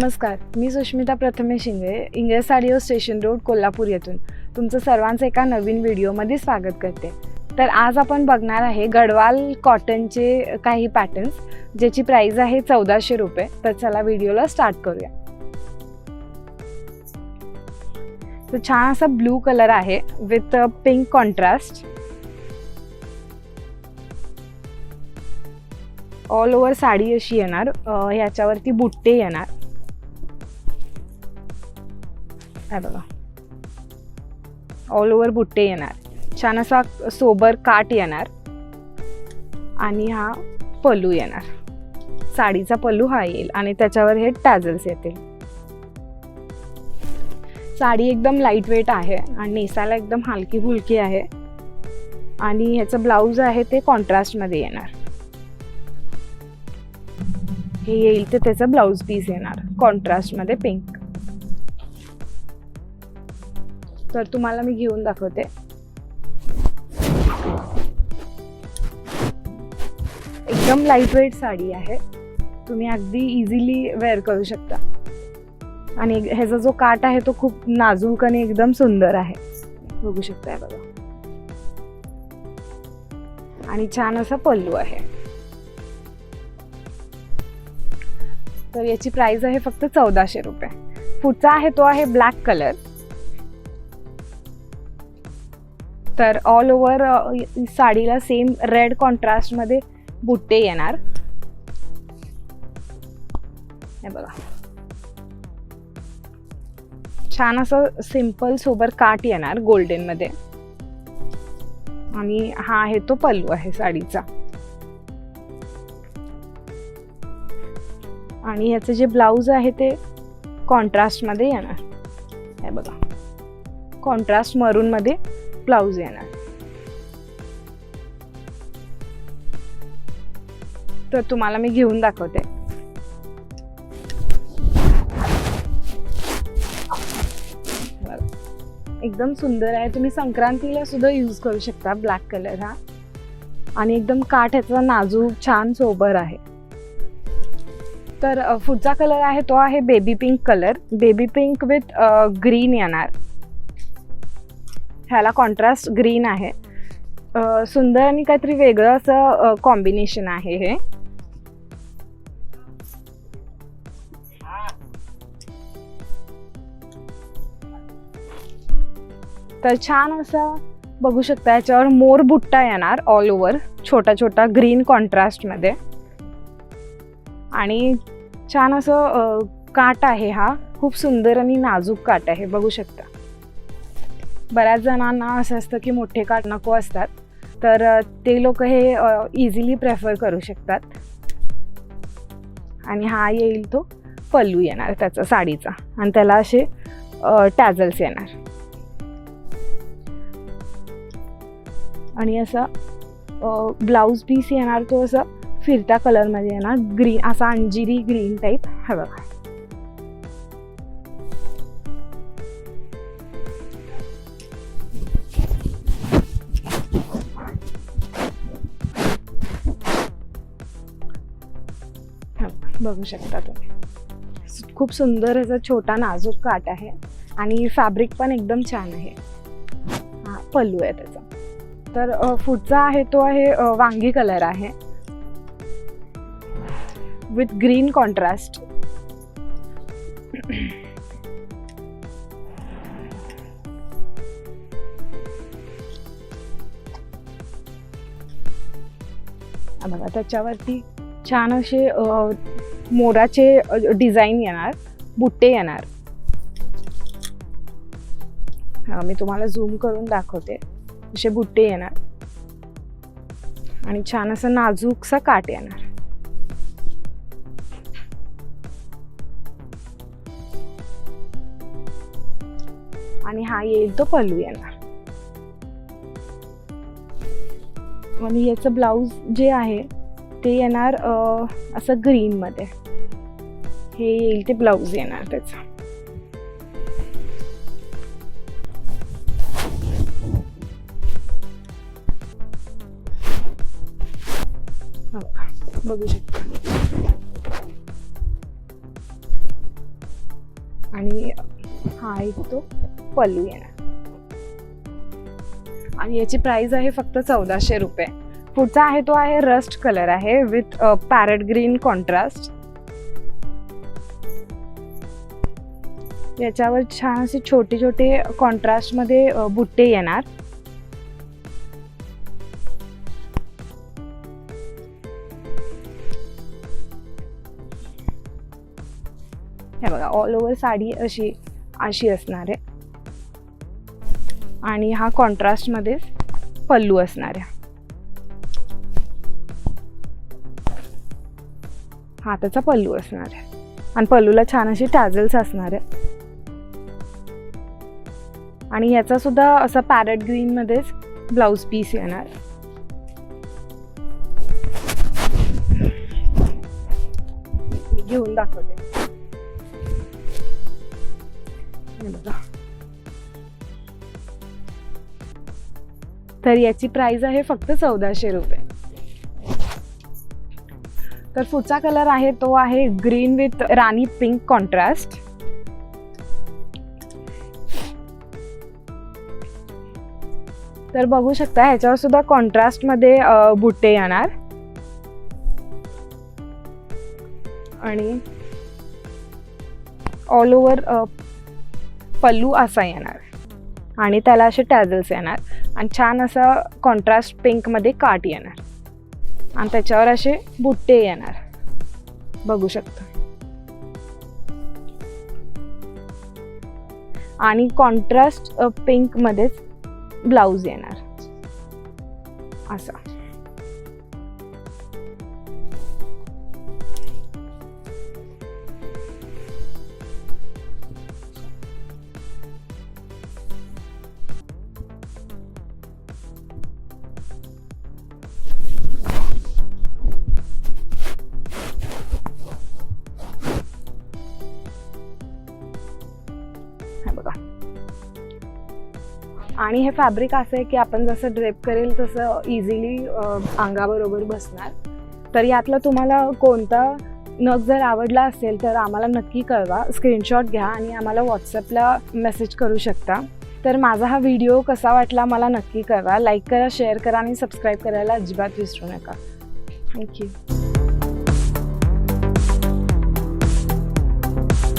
नमस्कार मी सुष्मिता प्रथमेश इंगळे इंगळे साडिओ स्टेशन रोड कोल्हापूर येथून. तुमचं सर्वांचं एका नवीन व्हिडिओमध्ये स्वागत करते. तर आज आपण बघणार आहे गडवाल कॉटनचे काही पॅटर्न्स ज्याची प्राईज आहे चौदाशे रुपये. तर चला व्हिडिओला स्टार्ट करूया. तर छान असा ब्लू कलर आहे with pink contrast all over sari अशी येणार ह्याच्यावरती बुट्टे येणार. काय बघा ऑल ओव्हर बुट्टे येणार. छान असा सोबर काट येणार. आणि हा पल्लू येणार. साडीचा पल्लू हा येईल आणि त्याच्यावर हे टॅझल्स येतील. साडी एकदम लाइट वेट आहे आणि नेसायला एकदम हलकी फुलकी आहे. आणि ह्याचं ब्लाऊज आहे ते कॉन्ट्रास्टमध्ये येणार. हे येईल तर त्याचं ब्लाऊज पीस येणार. कॉन्ट्रास्टमध्ये पिंक तर तुम्हाला मी घेऊन दाखवते. एकदम लाइट वेट साडी आहे. तुम्ही अगदी इझिली वेअर करू शकता. आणि ह्याचा जो काट आहे तो खूप नाजूक आणि एकदम सुंदर आहे. बघू शकताय बघा. आणि छान असा पल्लू आहे. तर याची प्राइस आहे फक्त चौदाशे रुपये. पुढचा आहे तो आहे ब्लॅक कलर तर ऑल ओव्हर साडीला सेम रेड कॉन्ट्रास्टमध्ये बुट्टे येणार. हे बघा. छान असं सिंपल सोबर काट येणार गोल्डनमध्ये आणि हा आहे तो पल्लू आहे साडीचा. आणि याचं जे ब्लाऊज आहे ते कॉन्ट्रास्टमध्ये येणार. हे बघा. कॉन्ट्रास्ट मरूनमध्ये ब्लाऊज येणार. तर तुम्हाला मी घेऊन दाखवते. एकदम सुंदर आहे. तुम्ही संक्रांतीला सुद्धा यूज करू शकता ब्लॅक कलर हा. आणि एकदम काठ ह्याचा नाजूक छान सोबर आहे. तर पुढचा कलर आहे तो आहे baby pink colour baby pink with green येणार. ह्याला कॉन्ट्रास्ट ग्रीन आहे. सुंदर आणि काहीतरी वेगळं असं कॉम्बिनेशन आहे हे. तर छान असं बघू शकता याच्यावर मोर बुट्टा येणार ऑल ओव्हर छोटा छोटा ग्रीन कॉन्ट्रास्टमध्ये आणि छान असं काट आहे हा. खूप सुंदर आणि नाजूक काट आहे बघू शकता. बऱ्याच जणांना असं असतं की मोठे काट नको असतात. तर ते लोक हे इझिली प्रेफर करू शकतात. आणि हा येईल तो पल्लू येणार त्याचा साडीचा. आणि त्याला असे टॅझल्स येणार. आणि असा ब्लाऊज पीस येणार तो असा फिरत्या कलरमध्ये येणार. ग्रीन असा अंजिरी ग्रीन टाईप हा बघा. बघू शकता तुम्ही. खूप सुंदर असा छोटा नाजूक काट आहे आणि फॅब्रिक पण एकदम छान आहे. हा पल्लू आहे त्याचा. तर पुढचा आहे तो आहे वांगी कलर आहे. विथ ग्रीन कॉन्ट्रास्ट बघा त्याच्यावरती छान असे मोराचे डिझाईन येणार बुट्टे येणार. हा मी तुम्हाला झूम करून दाखवते. असे बुट्टे येणार. आणि छान असं नाजूकसा काट येणार. आणि हा येईल तो पल्लू येणार. आणि याचं ब्लाऊज जे आहे ते येणार असं ग्रीनमध्ये हे येईल ते ब्लाऊज येणार त्याचं. हो, बघू शकता. आणि हा एक तो पल्लू येणार. आणि याची प्राइस आहे फक्त चौदाशे रुपये. पुढचा आहे तो आहे रस्ट कलर आहे विथ पॅरट ग्रीन कॉन्ट्रास्ट. याच्यावर छान असे छोटे छोटे कॉन्ट्रास्टमध्ये बुट्टे येणार. हे बघा ऑल ओव्हर साडी अशी अशी असणार आहे. आणि हा कॉन्ट्रास्टमध्ये पल्लू असणार आहे. हा त्याचा पल्लू असणार आहे. आणि पल्लूला छान अशी टॅझल्स असणार आहे. आणि याचा सुद्धा असा पॅरट ग्रीन मध्येच पीस येणार. घेऊन दाखवते. बघा. तर याची प्राइस आहे फक्त चौदाशे रुपये. तर पुढचा कलर आहे तो आहे green with rani pink contrast तर बघू शकता ह्याच्यावर सुद्धा कॉन्ट्रास्टमध्ये बुट्टे येणार. आणि ऑल ओव्हर पल्लू असा येणार. आणि त्याला असे टॅझल्स येणार. आणि छान असा कॉन्ट्रास्ट पिंकमध्ये काट येणार. आणि त्याच्यावर असे बुट्टे येणार. बघू शकता. आणि कॉन्ट्रास्ट पिंकमध्येच ब्लाऊज येणार. असा. आणि हे फॅब्रिक असं आहे की आपण जसं ड्रेप करेल तसं इझिली अंगाबरोबर बसणार. तर यातलं तुम्हाला कोणता नग जर आवडला असेल तर आम्हाला नक्की कळवा. स्क्रीनशॉट घ्या आणि आम्हाला व्हॉट्सअपला मेसेज करू शकता. तर माझा हा व्हिडिओ कसा वाटला मला नक्की कळवा. लाईक करा शेअर करा आणि सबस्क्राईब करायला अजिबात विसरू नका. थँक्यू